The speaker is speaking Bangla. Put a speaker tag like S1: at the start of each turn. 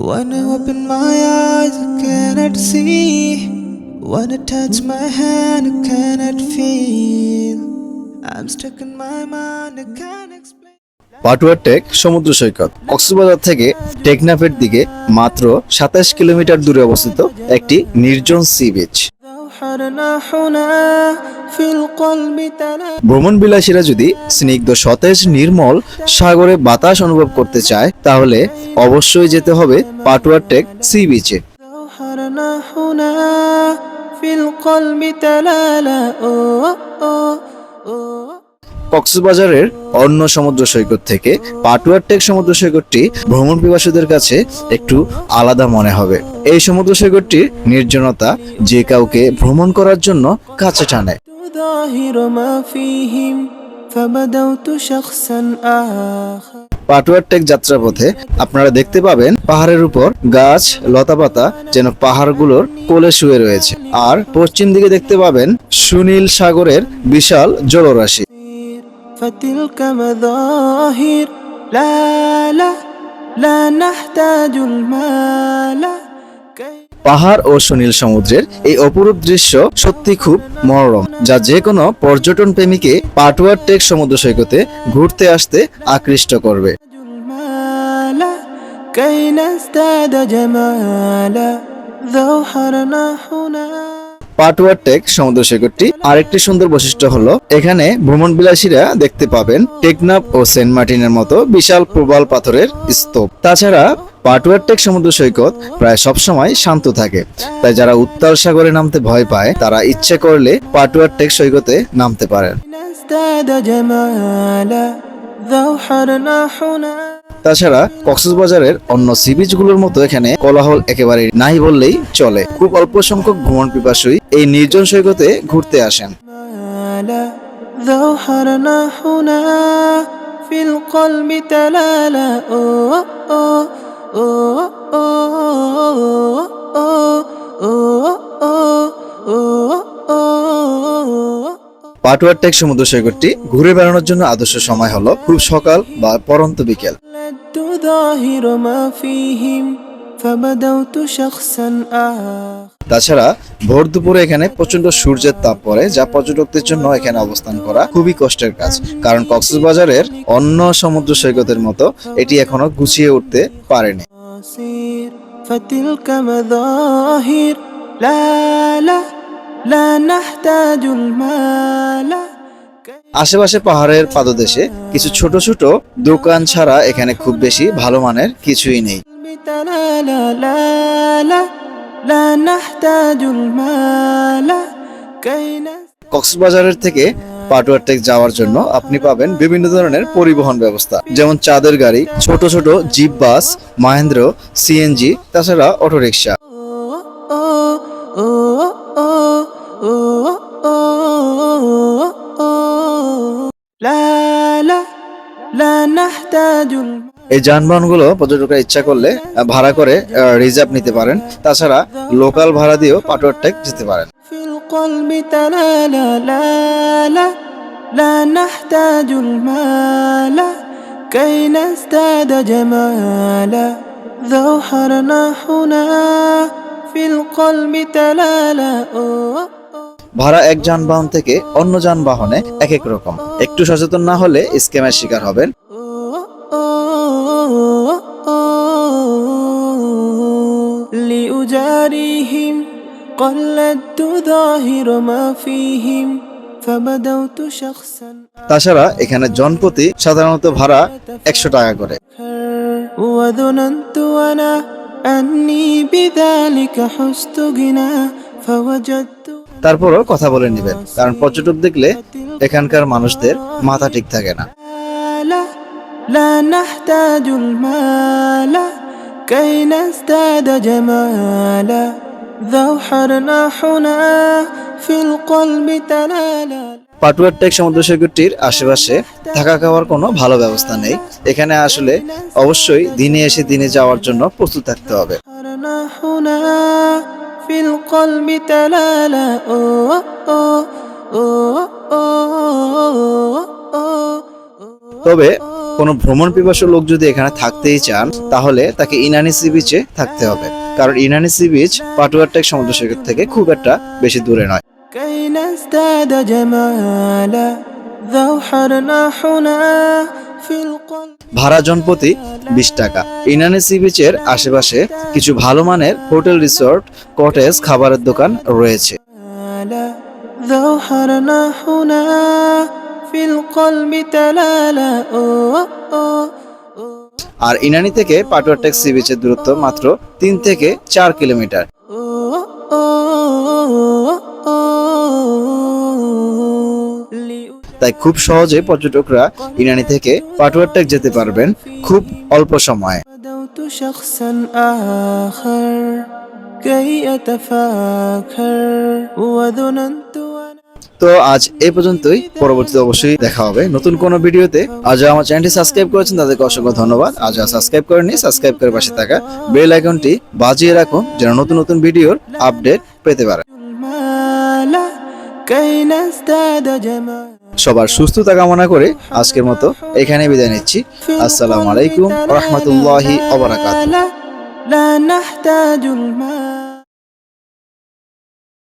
S1: When I open my eyes, I cannot see. When I touch my hand, I cannot feel. I'm stuck in my mind, I can't explain.
S2: Patuartek সমুদ্র সৈকত কক্সবাজার থেকে টেকনাফের দিকে মাত্র সাতাশ কিলোমিটার দূরে অবস্থিত একটি নির্জন সি বিচ ভ্রমণ বিলাসীরা যদি স্নিগ্ধ সতেজ নির্মল সাগরে বাতাস অনুভব করতে চায় তাহলে অবশ্যই যেতে হবে পাটুয়ার টেক সি বিচে। কক্সবাজারের অন্য সমুদ্র সৈকত থেকে পাটুয়ার টেক সমুদ্র সৈকতটি ভ্রমণ বিবাসীদের কাছে একটু আলাদা মনে হবে। এই সমুদ্র সৈকতটির নির্জনতা যে কাউকে ভ্রমণ করার জন্য কাছে টানে।
S1: تظاهر ما فيهم فبدوت شخصا آخر
S2: পাটুয়ার টেক যাত্রাপথে আপনারা দেখতে পাবেন পাহাড়ের উপর গাছ লতাপাতা যেন পাহাড়গুলোর কোলে শুয়ে রয়েছে আর পশ্চিম দিকে দেখতে পাবেন সুনীল সাগরের বিশাল জলরাশি
S1: فتلك مظاهر لا لا لا نحتاج المال كي
S2: পাহাড় ও সুনীল সমুদ্রের এই অপরূপ দৃশ্য সত্যি খুব মনোরম যা যে কোনো পর্যটন প্রেমীকে পাটুয়ার টেক সমুদ্র সৈকতে ঘুরতে আসতে আকৃষ্ট করবে
S1: المال كي نزداد جمالا ذوحرنا هنا
S2: পাটুয়ার টেক সমুদ্র সৈকতটি আরেকটি সুন্দর বৈশিষ্ট্য হলো, এখানে ভ্রমণ বিলাসীরা দেখতে পাবেন টেকনাফ ও সেন্ট মার্টিনের মতো বিশাল প্রবাল পাথরের স্তূপ। তাছাড়া পাটুয়ার টেক সমুদ্র সৈকত প্রায় সবসময় শান্ত থাকে। তাই যারা উত্তাল সাগরে নামতে ভয় পায়, তারা ইচ্ছে করলে পাটুয়ার টেক সৈকতে নামতে পারেন। তাছাড়া কক্সবাজারের অন্য সি বিচগুলোর মতো এখানে কোলাহল একেবারে নাই বললেই চলে খুব অল্প সংখ্যক ভ্রমণ পিপাসুই এই নির্জন সৈকতে ঘুরতে আসেন
S1: في القلب تلالا أوه أوه أوه أوه أوه
S2: পাটুয়ার টেক সমুদ্র সৈকতটি ঘুরে বেড়ানোর জন্য আদর্শ সময় হলো খুব সকাল বা পরন্ত বিকেল
S1: تظاهر ما فيهم فبدوت شخصا آخر
S2: তাছাড়া ভোর দুপুরে এখানে প্রচন্ড সূর্যের তাপ পড়ে যা পর্যটকদের জন্য এখানে অবস্থান করা খুবই কষ্টের কাজ কারণ কক্সবাজারের অন্য সমুদ্র সৈকতের মতো এটি এখনো গুছিয়ে উঠতে পারেনি
S1: أصير فتلك مظاهر لا لا
S2: আশেপাশে পাহাড়ের পাদদেশে কিছু ছোট ছোট দোকান ছাড়া এখানে খুব বেশি ভালো মানের কিছুই নেই। কক্সবাজারের থেকে পাটুয়ারটেক যাওয়ার জন্য আপনি পাবেন বিভিন্ন ধরনের পরিবহন ব্যবস্থা যেমন চাঁদের গাড়ি ছোট ছোট জিপ বাস মাহেন্দ্র সিএনজি তাছাড়া অটোরিকশা। এই যানবাহনগুলো পর্যটকরা ইচ্ছা করলে ভাড়া করে রিজার্ভ নিতে পারেন। তাছাড়া লোকাল ভাড়া দিয়েও পাটোয়ার টেক যেতে পারেন।
S1: ذو حرنا حنا في القلب تلالا
S2: ভাড়া এক যানবাহন থেকে অন্য যানবাহনে এক এক রকম। একটু সচেতন না হলে স্ক্যামের শিকার হবেন।
S1: لأجاريهم قلدت ظاهر ما فيهم فبدوت شخصا
S2: তাছাড়া এখানে জনপতি সাধারণত ভাড়া একশো টাকা করে।
S1: وظننت أنا أني بذلك حست غنى
S2: তারপরও কথা বলে নেবেন কারণ পর্যটক দেখলে এখানকার মানুষদের মাথা ঠিক থাকে না
S1: لا لا نحتاج المال كي نزداد جمالا ذوحرنا هنا في القلب تلالا
S2: পাটুয়ার টেক সমুদ্র সৈকতটির আশেপাশে থাকা খাওয়ার কোনো ভালো ব্যবস্থা নেই এখানে আসলে অবশ্যই দিনে এসে দিনে যাওয়ার জন্য প্রস্তুত থাকতে হবে
S1: ذوحرنا هنا في القلب تلالا أوه أوه أوه أوه أوه
S2: তবে কোনো ভ্রমণ পিপাসু লোক যদি এখানে থাকতেই চান তাহলে তাকে ইনানি সি বিচে থাকতে হবে কারণ ইনানি সি বিচ পাটুয়ারটেক সমুদ্র সৈকত থেকে খুব একটা বেশি দূরে নয়
S1: كي نزداد جمالا ذوحرنا حنا في القلب
S2: ভাড়া জনপ্রতি বিশ টাকা। ইনানি সি বিচের আশেপাশে কিছু ভালো মানের হোটেল রিসোর্ট কটেজ খাবারের দোকান রয়েছে। আর ইনানি থেকে পাটুয়াটেক সি বিচের দূরত্ব মাত্র তিন থেকে চার কিলোমিটার। তাই খুব সহজে পর্যটকরা ইনানি থেকে পাটুয়ারটেক যেতে পারবেন খুব অল্প সময়ে। তো আজ এ পর্যন্তই। পরবর্তীতে অবশ্যই দেখা হবে নতুন কোনো ভিডিওতে। আজ আমার চ্যানেলটি সাবস্ক্রাইব করেছেন তাদেরকে অসংখ্য ধন্যবাদ। আজ সাবস্ক্রাইব করেনি সাবস্ক্রাইব করে পাশে থাকা বেল আইকনটি বাজিয়ে রাখুন যেন নতুন নতুন ভিডিওর আপডেট পেতে পারেন। সবার সুস্থতা কামনা করে আজকের মতো এখানে বিদায় নিচ্ছি। আসসালামু আলাইকুম রহমতুল্লাহ